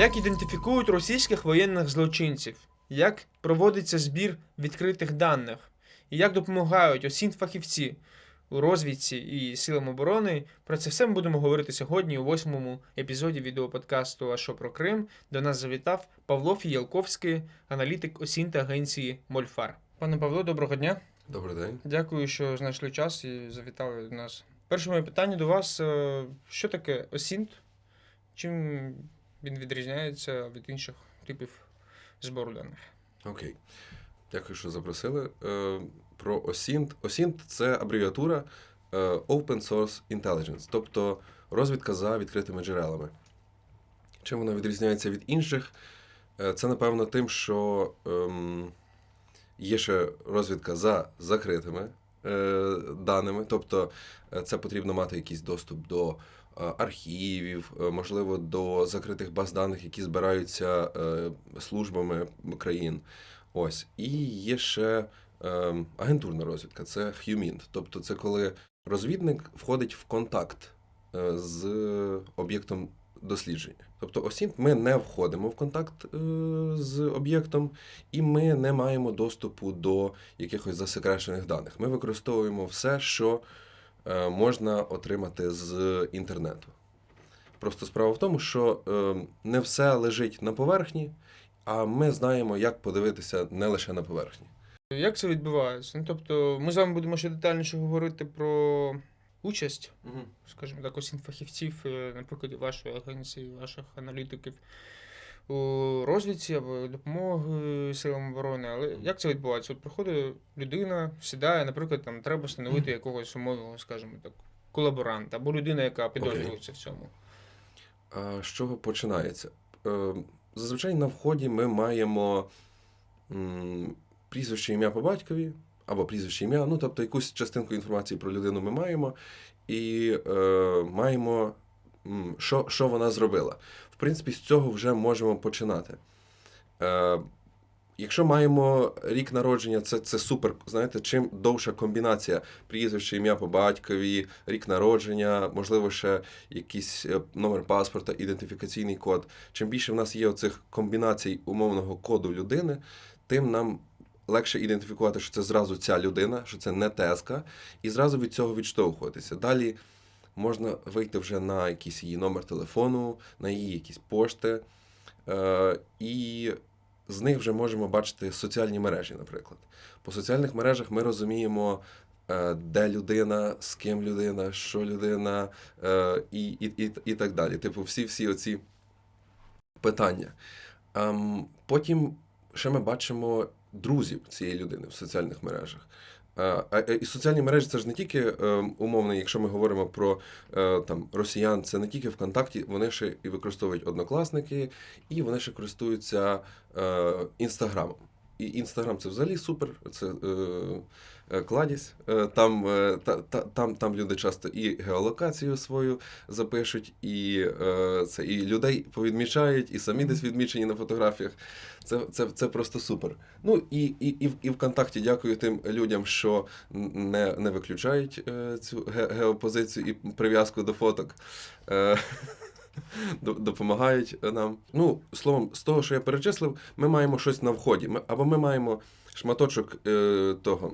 Як ідентифікують російських воєнних злочинців? Як проводиться збір відкритих даних? І як допомагають осінь фахівці у розвідці і силам оборони? Про це все ми будемо говорити сьогодні у восьмому епізоді відеоподкасту А що про Крим? До нас завітав Павло Фіялковський, аналітик осінь та агенції Мольфар. Пане Павло, доброго дня. Добрий день. Дякую, що знайшли час і завітали до нас. Перше моє питання до вас: е, що таке осінт? Чим він відрізняється від інших типів збору даних? Окей. Дякую, що запросили. Е, Про OSINT. OSINT – це абревіатура е, Open Source Intelligence, тобто розвідка за відкритими джерелами. Чим вона відрізняється від інших? Е, Це, напевно, тим, що ем, є ще розвідка за закритими даними, тобто це потрібно мати якийсь доступ до архівів, е, можливо, до закритих баз даних, які збираються е, службами країн. Ось. І є ще е, агентурна розвідка, це HUMINT. Тобто, це коли розвідник входить в контакт е, з об'єктом дослідження. Тобто, осінт ми не входимо в контакт е, з об'єктом, і ми не маємо доступу до якихось засекречених даних. Ми використовуємо все, що е, можна отримати з інтернету. Просто справа в тому, що е, не все лежить на поверхні, а ми знаємо, як подивитися не лише на поверхні. Як це відбувається? Ну, тобто, ми з вами будемо ще детальніше говорити про участь, скажімо так, осінь фахівців, е, наприклад, вашої агенції, ваших аналітиків у розвідці або допомоги силам оборони. Але як це відбувається? От приходить людина, сідає, наприклад, там треба встановити якогось умовного, скажімо так, колаборанта, або людина, яка підозрюється в цьому. А з чого починається? Е, Зазвичай на вході ми маємо прізвище ім'я по батькові, або прізвище ім'я, ну тобто якусь частинку інформації про людину ми маємо, і е, маємо, що, що вона зробила. В принципі, з цього вже можемо починати. Е, Якщо маємо рік народження, це, це супер. Знаєте, чим довша комбінація прізвище, ім'я по батькові, рік народження, можливо, ще якийсь е, номер паспорта, ідентифікаційний код. Чим більше в нас є оцих комбінацій умовного коду людини, тим нам легше ідентифікувати, що це зразу ця людина, що це не теска, і зразу від цього відштовхуватися. Далі можна вийти вже на якийсь її номер телефону, на її якісь пошти. Е, і з них вже можемо бачити соціальні мережі, наприклад. По соціальних мережах ми розуміємо, е, де людина, з ким людина, що людина, е, і, і, і, і так далі. Типу, всі всі оці питання. Ем, Потім ще ми бачимо друзів цієї людини в соціальних мережах. Е, а- І соціальні мережі це ж не тільки е, умовно, якщо ми говоримо про е, там росіян, це не тільки ВКонтакті, вони ще і використовують однокласники, і вони ще користуються е, інстаграмом. І інстаграм це взагалі супер. Це е, е, кладість. Е, там, е, та, та, там, там люди часто і геолокацію свою запишуть, і, е, це, і людей повідмічають, і самі десь відмічені на фотографіях. Це, це, це просто супер. Ну і, і, і, в- і ВКонтакті дякую тим людям, що не, не виключають е, цю ге- геопозицію і прив'язку до фоток. Е, допомагають нам. Ну, словом, з того, що я перечислив, ми маємо щось на вході. Ми, або ми маємо шматочок е, того.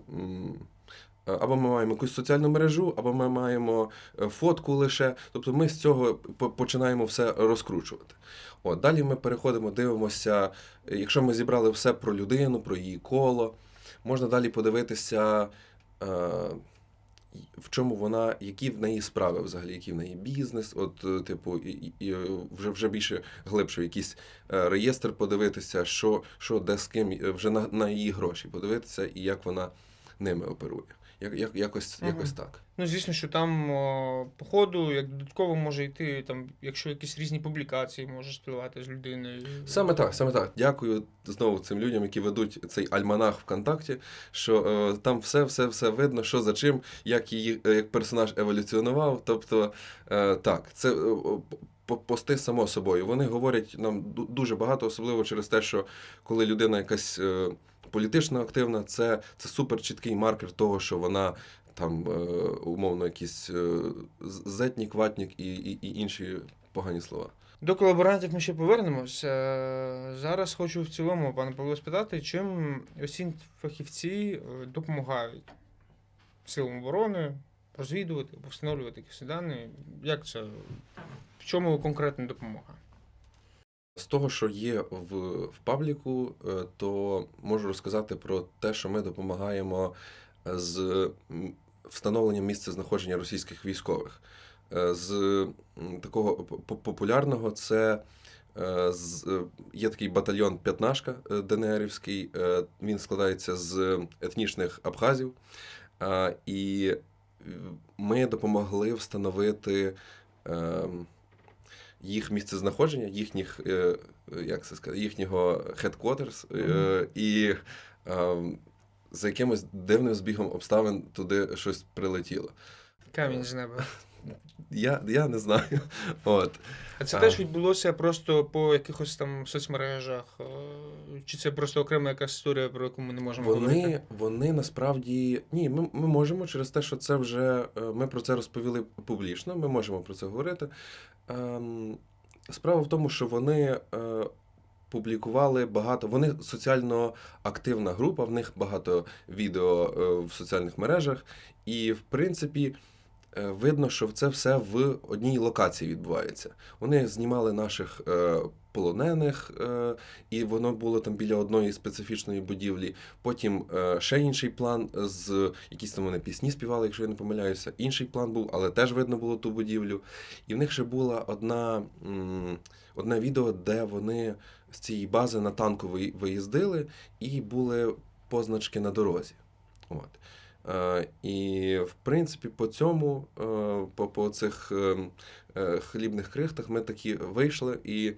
Або ми маємо якусь соціальну мережу, або ми маємо е, фотку лише. Тобто ми з цього починаємо все розкручувати. От, далі ми переходимо, дивимося, е, якщо ми зібрали все про людину, про її коло, можна далі подивитися, е, в чому вона, які в неї справи взагалі, який в неї бізнес, от, е, типу, і, і, е, вже, вже більше глибше, якийсь е, реєстр подивитися, що, що де з ким, вже на, на її гроші подивитися і як вона ними оперує. Як, як, якось, Мгм. якось так. Ну, звісно, що там по ходу, як додатково може йти, там, якщо якісь різні публікації може спливати з людиною. Саме так, саме так. Дякую знову цим людям, які ведуть цей альманах ВКонтакті, що е, там все, все, все видно, що за чим, як її е, як персонаж еволюціонував. Тобто, е, так, це е, по- пости само собою. Вони говорять нам дуже багато, особливо через те, що коли людина якась е, політично активна, це, це супер чіткий маркер того, що вона. Там е, умовно якийсь е, зетнік, ватнік і, і, і інші погані слова. До колаборантів ми ще повернемось. Е, Зараз хочу в цілому, пане Павло, спитати, чим осінь фахівці допомагають силам оборони розвідувати, встановлювати якісь дані. Як це? В чому конкретна допомога? З того, що є в, в пабліку, е, то можу розказати про те, що ми допомагаємо з встановленням місця знаходження російських військових. Е, З такого популярного це е, е, є такий батальйон П'ятнашка е, ДНРівський. е, Він складається з етнічних абхазів. Е, І е, ми допомогли встановити. Ем, їх місце знаходження, їхніх, е, як це сказати, їхнього headquarters, е, і е, за якимось дивним збігом обставин туди щось прилетіло. Камінь з неба. Я, я не знаю. От. А це А. теж відбулося просто по якихось там соцмережах, е, чи це просто окрема якась історія, про яку ми не можемо говорити? Вони, вони насправді ні, ми, ми можемо через те, що це вже е, ми про це розповіли публічно. Ми можемо про це говорити. Ем, Справа в тому, що вони е, публікували багато. Вони соціально активна група, в них багато відео в соціальних мережах, і в принципі. Е, Видно, що це все в одній локації відбувається. Вони знімали наших е, полонених, е, і воно було там біля одної специфічної будівлі. Потім ще інший план з якісь там вони пісні співали, якщо я не помиляюся. Інший план був, але теж видно було ту будівлю. І в них ще була одна, одне відео, де вони з цієї бази на танку виїздили, і були позначки на дорозі. От. Е, і в принципі по цьому, е, по, по цих ем, е, хлібних крихтах ми такі вийшли і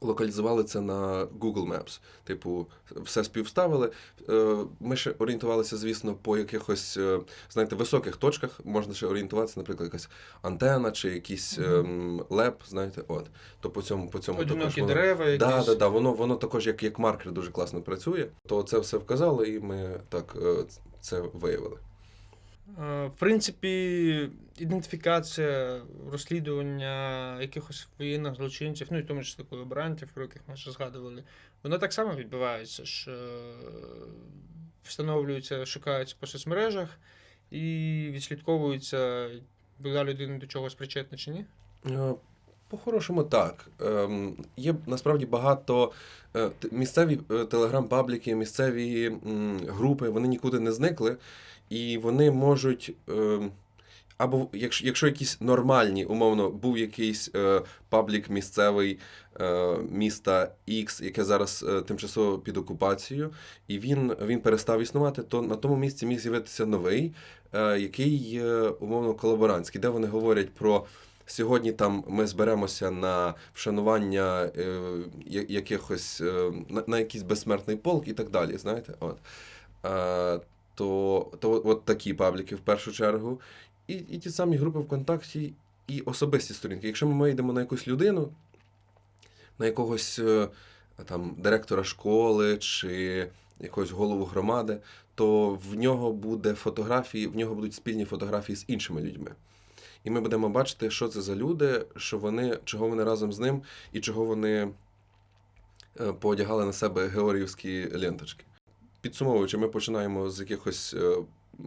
локалізували це на Google Maps. Типу, все співставили. Е, Ми ще орієнтувалися, звісно, по якихось, е, знаєте, високих точках. Можна ще орієнтуватися, наприклад, якась антена чи якийсь ем, леп, знаєте, от. То по цьому, по цьому також Одинокі воно- дерева, якісь. Да, да, да, воно, воно також як, як маркер дуже класно працює. То це все вказало, і ми так е, це виявили. Е, В принципі, ідентифікація, розслідування якихось воєнних злочинців, ну і в тому числі колаборантів, про яких ми вже згадували, воно так само відбувається, що встановлюються, шукаються по соцмережах і відслідковується, була людина до чогось причетна чи ні. Е, По-хорошому, так. Ем, Є насправді багато е, місцеві е, телеграм-пабліки, місцеві м, групи, вони нікуди не зникли, і вони можуть. ем, Або якщо, якщо якісь нормальні, умовно, був якийсь е, паблік місцевий е, міста X, яке зараз е, тимчасово під окупацією, і він, він перестав існувати, то на тому місці міг з'явитися новий, е, який е, умовно колаборантський, де вони говорять про Сьогодні там ми зберемося на вшанування е, якихось е, на, на якийсь безсмертний полк і так далі. Знаєте, от. Е, то, то от, такі пабліки в першу чергу. І, і ті самі групи ВКонтакті, і особисті сторінки. Якщо ми йдемо на якусь людину, на якогось е, там директора школи чи якогось голову громади, то в нього буде фотографії, в нього будуть спільні фотографії з іншими людьми. І ми будемо бачити, що це за люди, що вони, чого вони разом з ним і чого вони е, поодягали на себе георгіївські ленточки. Підсумовуючи, ми починаємо з якихось е,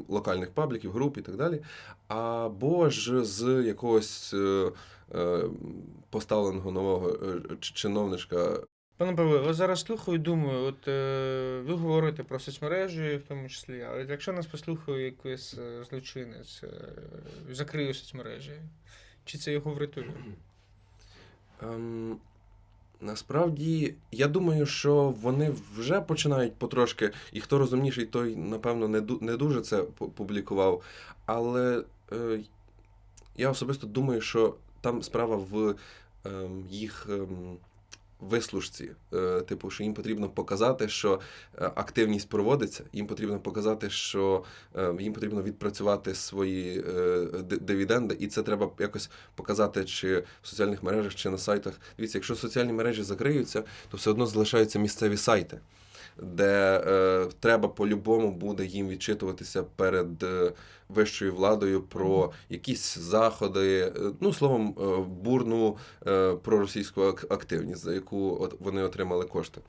локальних пабліків, груп і так далі, або ж з якогось е, поставленого нового чиновничка. Пане Павло, я зараз слухаю і думаю, от е, ви говорите про соцмережі в тому числі, але якщо нас послухає якийсь е, злочинець, е, закриє соцмережі, чи це його врятує? Ем, насправді, я думаю, що вони вже починають потрошки, і хто розумніший, той, напевно, не, не дуже це пу- публікував. Але е, я особисто думаю, що там справа в ем, їх. Ем, Вислужці, Е, типу, що їм потрібно показати, що е, активність проводиться, їм потрібно показати, що е, їм потрібно відпрацювати свої дивіденди, і це треба якось показати чи в соціальних мережах, чи на сайтах. Дивіться, якщо соціальні мережі закриються, то все одно залишаються місцеві сайти. Де е, треба по-любому буде їм відчитуватися перед е, вищою владою про якісь заходи, е, ну словом, е, бурну е, проросійську ак- активність, за яку от вони отримали кошти.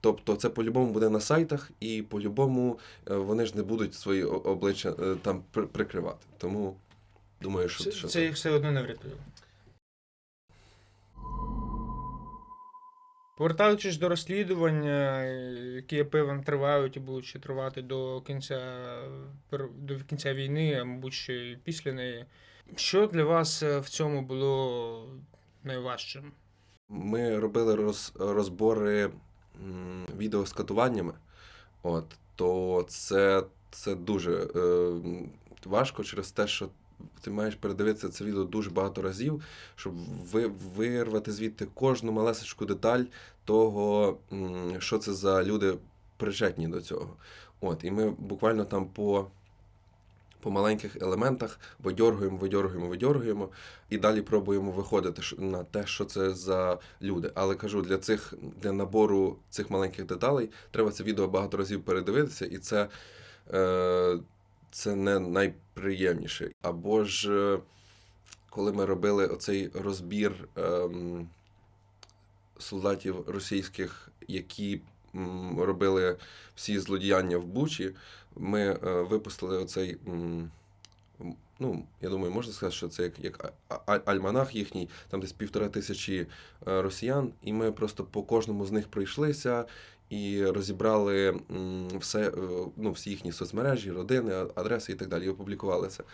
Тобто це по-любому буде на сайтах, і по-любому е, вони ж не будуть свої обличчя е, там прикривати. Тому думаю, що, Це, що це їх все одно не врятує. Повертаючись до розслідування, які я певен тривають і будуть ще тривати до кінця, до кінця війни, а мабуть, ще й після неї. Що для вас е, в цьому було найважчим? Ми робили роз, розбори відео з катуваннями, от, то це, це дуже е, важко через те, що ти маєш передивитися це відео дуже багато разів, щоб ви, вирвати звідти кожну малесечку деталь того, що це за люди причетні до цього. От, і ми буквально там по. По маленьких елементах видьоргуємо, видьоргуємо, видьоргуємо, і далі пробуємо виходити на те, що це за люди. Але кажу, для цих для набору цих маленьких деталей треба це відео багато разів передивитися, і це, е, це не найприємніше. Або ж е, коли ми робили оцей розбір ем, солдатів російських, які м, робили всі злодіяння в Бучі, ми е, випустили оцей. м, Ну, я думаю, можна сказати, що це як, як альманах їхній, там десь півтора тисячі е, росіян, і ми просто по кожному з них пройшлися і розібрали все, е, ну, всі їхні соцмережі, родини, адреси і так далі, і опублікували це.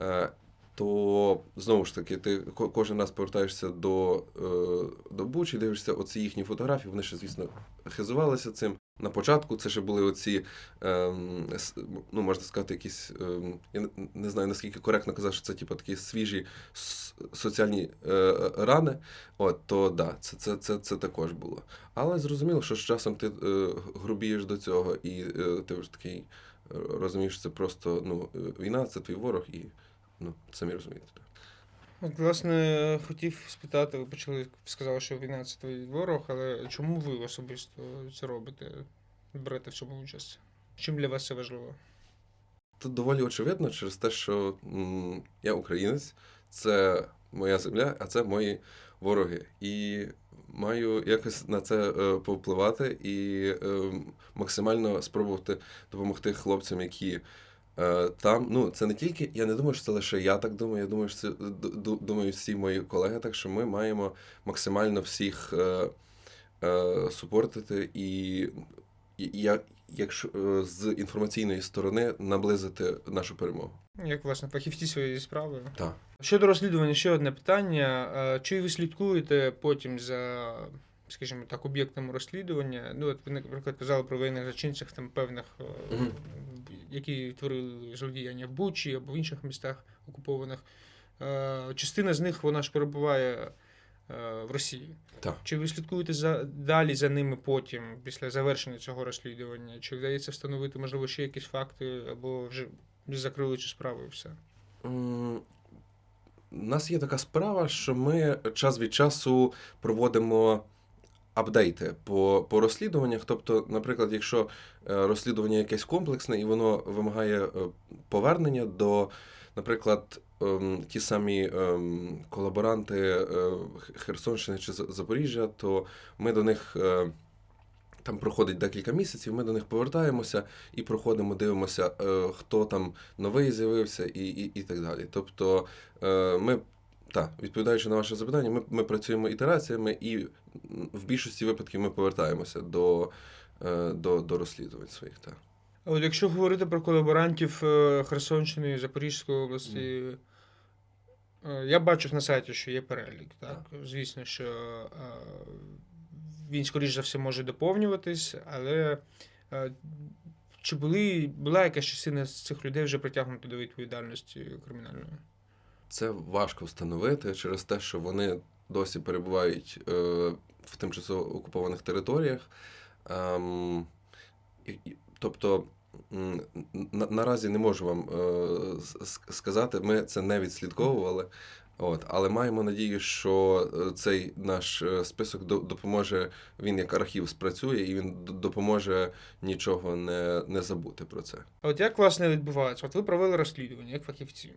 Е, То знову ж таки, ти ко- кожен раз повертаєшся до, е, до Бучі, дивишся оці їхні фотографії. Вони ще, звісно, хизувалися цим. На початку це ще були оці, ем, ну можна сказати, якісь. Ем, я не- знаю наскільки коректно казати, що це типу такі свіжі соціальні е, рани. От то да, це, це, це, це також було. Але зрозуміло, що з часом ти е, грубієш до цього, і е, ти вже такий е, розумієш, що це просто ну, е, війна, це твій ворог, і ну, самі розумієте. От, власне, хотів спитати, ви почали сказали, що війна це твій ворог, але чому ви особисто це робите? Берете в цьому участь? Чим для вас це важливо? Тут доволі очевидно через те, що м, я українець, це моя земля, а це мої вороги. І маю якось на це е, повпливати і е, максимально спробувати допомогти хлопцям, які там. Ну, це не тільки, я не думаю, що це лише я так думаю. Я думаю, що це д- д- всі мої колеги. Так що ми маємо максимально всіх е, е, супортити і, і я, якщо е, з інформаційної сторони наблизити нашу перемогу. Як, власне, фахівці своєї справи? Так. Щодо розслідування, ще одне питання. Е, Чи ви слідкуєте потім за, скажімо так, об'єктами розслідування? Ну, от ви, наприклад, казали про воєнних злочинцях там певних, е, які творили злодіяння в Бучі або в інших містах окупованих. Е, Частина з них вона ж перебуває е, в Росії. Так. Чи ви слідкуєте за далі за ними потім, після завершення цього розслідування? Чи вдається встановити, можливо, ще якісь факти, або вже закрили цю справу і все? У нас є така справа, що ми час від часу проводимо апдейти по, по розслідуваннях. Тобто, наприклад, якщо е, розслідування якесь комплексне і воно вимагає е, повернення до, наприклад, ем, ті самі ем, колаборанти е, Херсонщини чи Запоріжжя, то ми до них. Там проходить декілька місяців, ми до них повертаємося і проходимо, дивимося, хто там новий з'явився і, і, і так далі. Тобто ми, так, відповідаючи на ваше запитання, ми, ми працюємо ітераціями, і в більшості випадків ми повертаємося до, е, до, до розслідувань своїх. Так. А От якщо говорити про колаборантів е, Херсонщини і Запорізької області, е, я бачив на сайті, що є перелік. Так? Звісно, що він, скоріш за все, може доповнюватись, але чи були, була якась частина з цих людей вже притягнута до відповідальності кримінальної? Це важко встановити через те, що вони досі перебувають е, в тимчасово окупованих територіях. Ем, і, тобто, на, наразі не можу вам е, сказати, ми це не відслідковували. От, але маємо надію, що е, цей наш е, список до- допоможе, він як архів спрацює, і він допоможе нічого не, не забути про це. А от як власне відбувається? От ви провели розслідування як фахівці,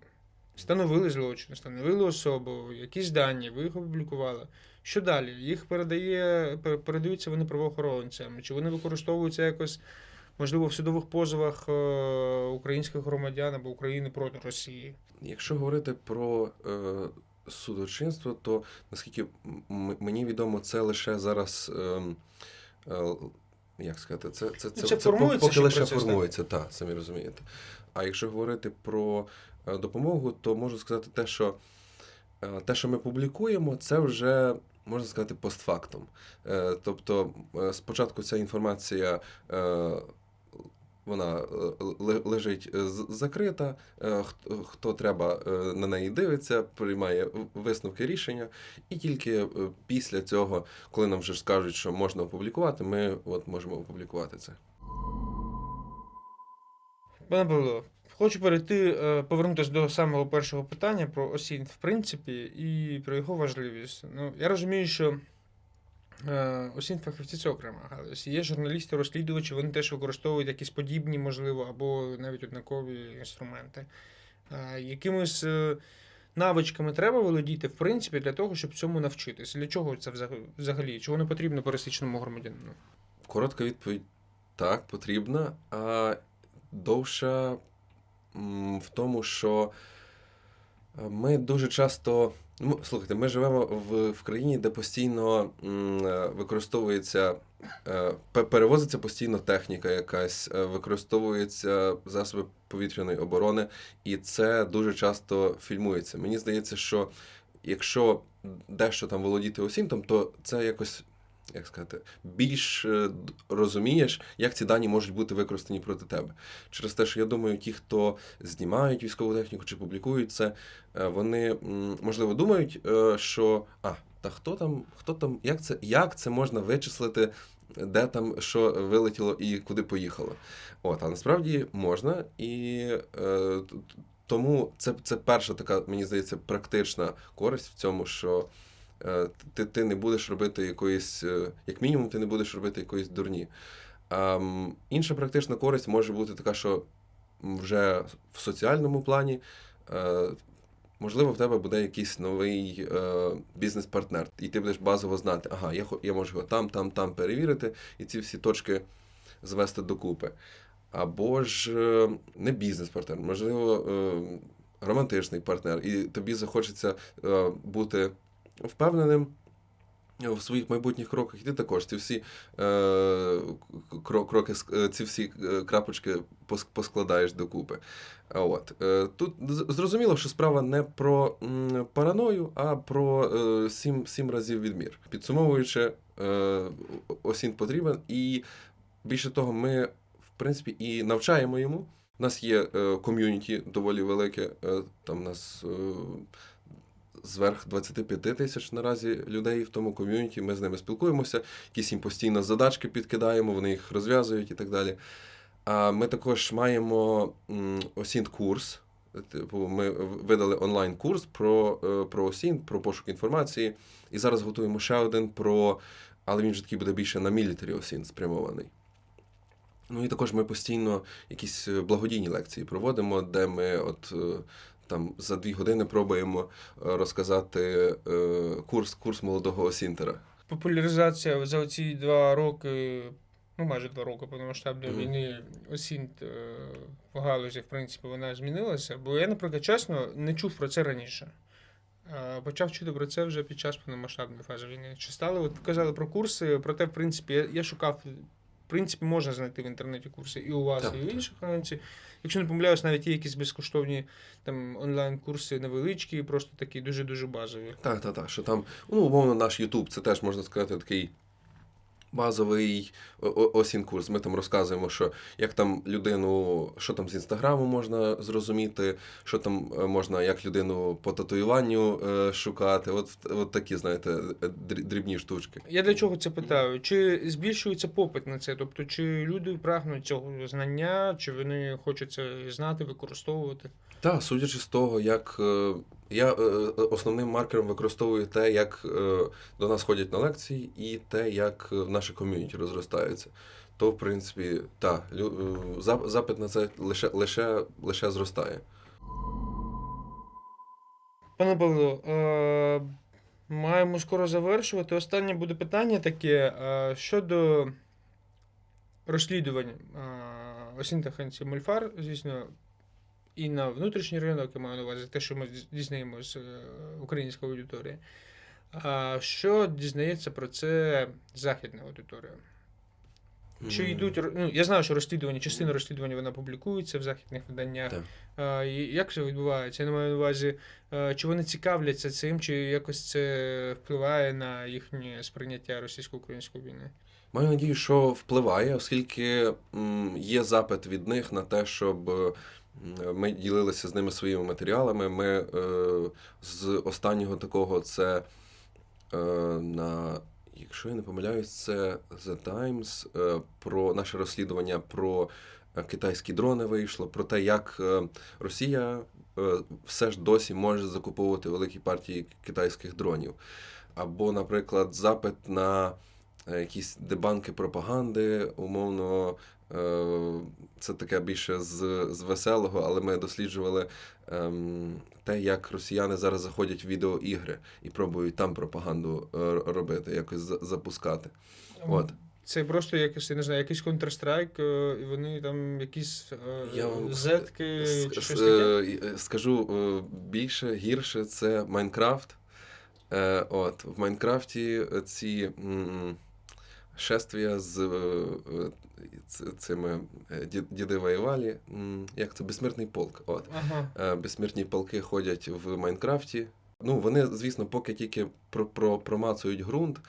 встановили злочин, встановили особу, якісь дані, ви їх опублікували. Що далі? Їх передає, передаються вони правоохоронцям, чи вони використовуються якось, можливо, в судових позовах е, українських громадян або України проти Росії? Якщо говорити про е, судочинство, то наскільки мені відомо, це лише зараз. Е, е, як сказати, це, це, це, це це, формується поки лише процес, формується, так, самі розумієте. А якщо говорити про е, допомогу, то можу сказати те, що е, те, що ми публікуємо, це вже можна сказати постфактум. Е, Тобто, спочатку ця інформація. Вона лежить закрита, хто, треба на неї дивиться, приймає висновки рішення, і тільки після цього, коли нам вже скажуть, що можна опублікувати, ми от можемо опублікувати це. Пане Павло, хочу перейти, е, повернутися до самого першого питання про осінь, в принципі, і про його важливість. Ну, я розумію, що е, осінь фахівці це окрема галузь. Є журналісти, розслідувачі, вони теж використовують якісь подібні, можливо, або навіть однакові інструменти. Е, Якимись е, навичками треба володіти, в принципі, для того, щоб цьому навчитися. Для чого це взагалі? Чого не потрібно пересічному громадянину? Коротка відповідь так, потрібна, а довша в тому, що е, ми дуже часто. Ну, слухайте, ми живемо в, в країні, де постійно м, е, використовується, е, перевозиться постійно техніка якась, е, використовуються засоби повітряної оборони, і це дуже часто фільмується. Мені здається, що якщо дещо там володіти осінтом, то це якось як сказати, більш е, розумієш, як ці дані можуть бути використані проти тебе. Через те, що я думаю, ті, хто знімають військову техніку чи публікують це, е, вони можливо думають, е, що а, та хто там, хто там, як це, як це можна вичислити, де там що вилетіло і куди поїхало. От, а насправді можна, і тому це, це перша така, мені здається, практична користь в цьому, що ти, ти не будеш робити якоїсь, е, як мінімум, ти не будеш робити якоїсь дурні. А, м, інша практична користь може бути така, що вже в соціальному плані. е, Можливо, в тебе буде якийсь новий е, бізнес-партнер, і ти будеш базово знати, ага, я, я можу його там, там, там перевірити, і ці всі точки звести докупи. Або ж е, не бізнес-партнер, можливо, е, романтичний партнер, і тобі захочеться е, бути впевненим в своїх майбутніх кроках, і ти також ці всі е, кроки, е, ці всі е, крапочки поскладаєш докупи. От. Е, Тут зрозуміло, що справа не про параною, а про сім, сім разів відмір. Підсумовуючи, е, осінь потрібен, і більше того, ми, в принципі, і навчаємо йому. У нас є ком'юніті доволі велике, там у нас зверх 25 тисяч наразі людей в тому ком'юніті. Ми з ними спілкуємося, якісь їм постійно задачки підкидаємо, вони їх розв'язують і так далі. А ми також маємо м, осінт-курс. Типу, ми видали онлайн-курс про, е, про осінт, про пошук інформації. І зараз готуємо ще один про, але він же такий буде більше на мілітарі осінт спрямований. Ну і також ми постійно якісь е, благодійні лекції проводимо, де ми от е, там за дві години пробуємо е, розказати е, курс, курс молодого осінтера. популяризація за ці два роки, ну майже два роки повномасштабної Мгм. війни, осінт е, в галузі, в принципі, вона змінилася. Бо я, наприклад, чесно, не чув про це раніше. Почав чути про це вже під час повномасштабної фази війни. Чи стали, от казали про курси, проте, в принципі, я, я шукав. В принципі, можна знайти в інтернеті курси і у вас, Так, і у інших агенцій. Якщо не помиляюсь, навіть є якісь безкоштовні там онлайн-курси невеличкі, просто такі дуже-дуже базові. Так, так, так. Що там, ну, умовно, наш Ютуб, це теж можна сказати такий базовий о- о- курс. Ми там розказуємо, що як там людину, що там з інстаграму можна зрозуміти, що там е, можна як людину по татуюванню е, шукати. От, от такі, знаєте, дрібні штучки. Я для чого це питаю? Чи збільшується попит на це? Тобто, чи люди прагнуть цього знання, чи вони хочуть це знати, використовувати? Так, судячи з того, як е, я е, е, основним маркером використовую те, як е, до нас ходять на лекції, і те, як наше ком'юніті розростається. То, в принципі, так, запит на це лише, лише, лише зростає. Пане Павло, е, маємо скоро завершувати. Останнє буде питання таке е, щодо розслідувань е, осінь та ханці Мольфар, звісно, і на внутрішній ринок, я маю на увазі те, що ми дізнаємо з е, української аудиторії. А що дізнається про це західна аудиторія? Чи йдуть ну, я знаю, що розслідування, частина розслідування вона публікується в західних виданнях. А, і як це відбувається? Я не маю на увазі, е, чи вони цікавляться цим, чи якось це впливає на їхнє сприйняття російсько-української війни? Маю надію, що впливає, оскільки є запит від них на те, щоб е, ми ділилися з ними своїми матеріалами. Ми е, з останнього такого це е, на, якщо я не помиляюсь, це The Times е, про наше розслідування про китайські дрони вийшло, про те, як Росія все ж досі може закуповувати великі партії китайських дронів. Або, наприклад, запит на якісь дебанки пропаганди, умовно. е, Це таке більше з, з веселого, але ми досліджували ем, те, як росіяни зараз заходять в відеоігри і пробують там пропаганду е, робити, якось запускати. От. Це просто якийсь, я не знаю, якийсь Counter-Strike, е, і вони там якісь Я вам зетки чи щось таке. е, е, Скажу е, більше, гірше це Майнкрафт. Е, От, в Майнкрафті ці м, шествія з е, е, цими е, ді- діди воювали. Як це? Безсмертний полк. От. Ага. Безсмертні полки ходять в Майнкрафті. Ну, вони, звісно, поки тільки про, про, промацують ґрунт.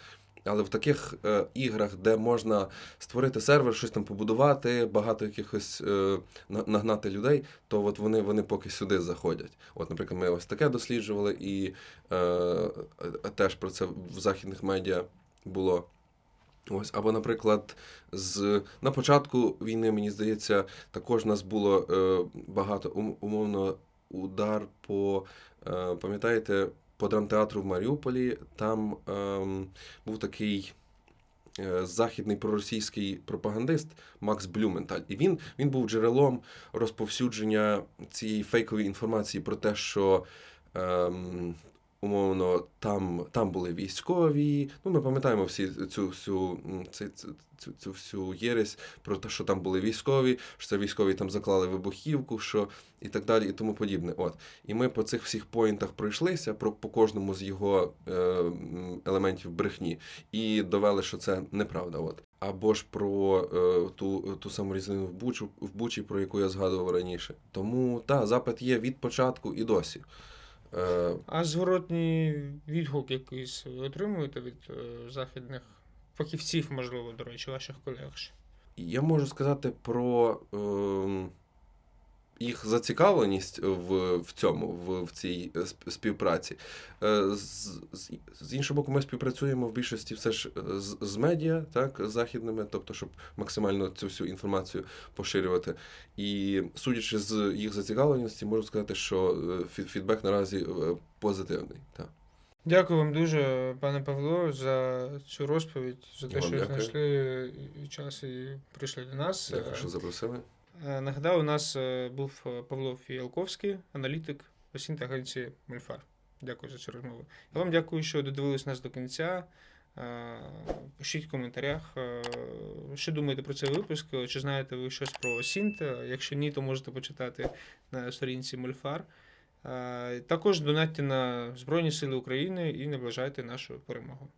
Але в таких е, іграх, де можна створити сервер, щось там побудувати, багато якихось е, нагнати людей, то от вони, вони поки сюди заходять. От, наприклад, ми ось таке досліджували, і е, теж про це в західних медіа було. Ось, або, наприклад, з на початку війни, мені здається, також нас було е, багато умовно удар по, е, пам'ятаєте, по драмтеатру в Маріуполі. Там ем, був такий е, західний проросійський пропагандист Макс Блюменталь. І він, він був джерелом розповсюдження цієї фейкової інформації про те, що. Ем, Умовно, там, там були військові. Ну, ми пам'ятаємо всі цю всю цю, цю, цю, всю єресь про те, що там були військові, що це військові там заклали вибухівку, що і так далі, і тому подібне. От. І ми по цих всіх поінтах пройшлися про по кожному з його е, елементів брехні і довели, що це неправда. От. Або ж про е, ту, ту саму різанину в Бучу в Бучі, про яку я згадував раніше. Тому та запит є від початку і досі. Е, А зворотній відгук якийсь ви отримуєте від е, західних фахівців, можливо, до речі, ваших колег? ж? Я можу сказати про ем, їх зацікавленість в, в цьому, в, в цій е, співпраці. Е, З, з, з іншого боку, ми співпрацюємо в більшості все ж е, з, з медіа, так, західними, тобто, щоб максимально цю всю інформацію поширювати. І судячи з їх зацікавленості, можу сказати, що фідбек наразі позитивний. Так. Дякую вам дуже, пане Павло, за цю розповідь, за те, що дякую. знайшли час і прийшли до нас. Дякую, що запросили. Е, Нагадаю, у нас е, був е, Павло Фіялковський, аналітик осінь та агенції Мольфар. Дякую за цю розмову. Я вам дякую, що додивились нас до кінця. Пишіть в коментарях, що думаєте про цей випуск, чи знаєте ви щось про Осінт. Якщо ні, то можете почитати на сторінці Мольфар. Також донатьте на Збройні Сили України і наближайте нашу перемогу.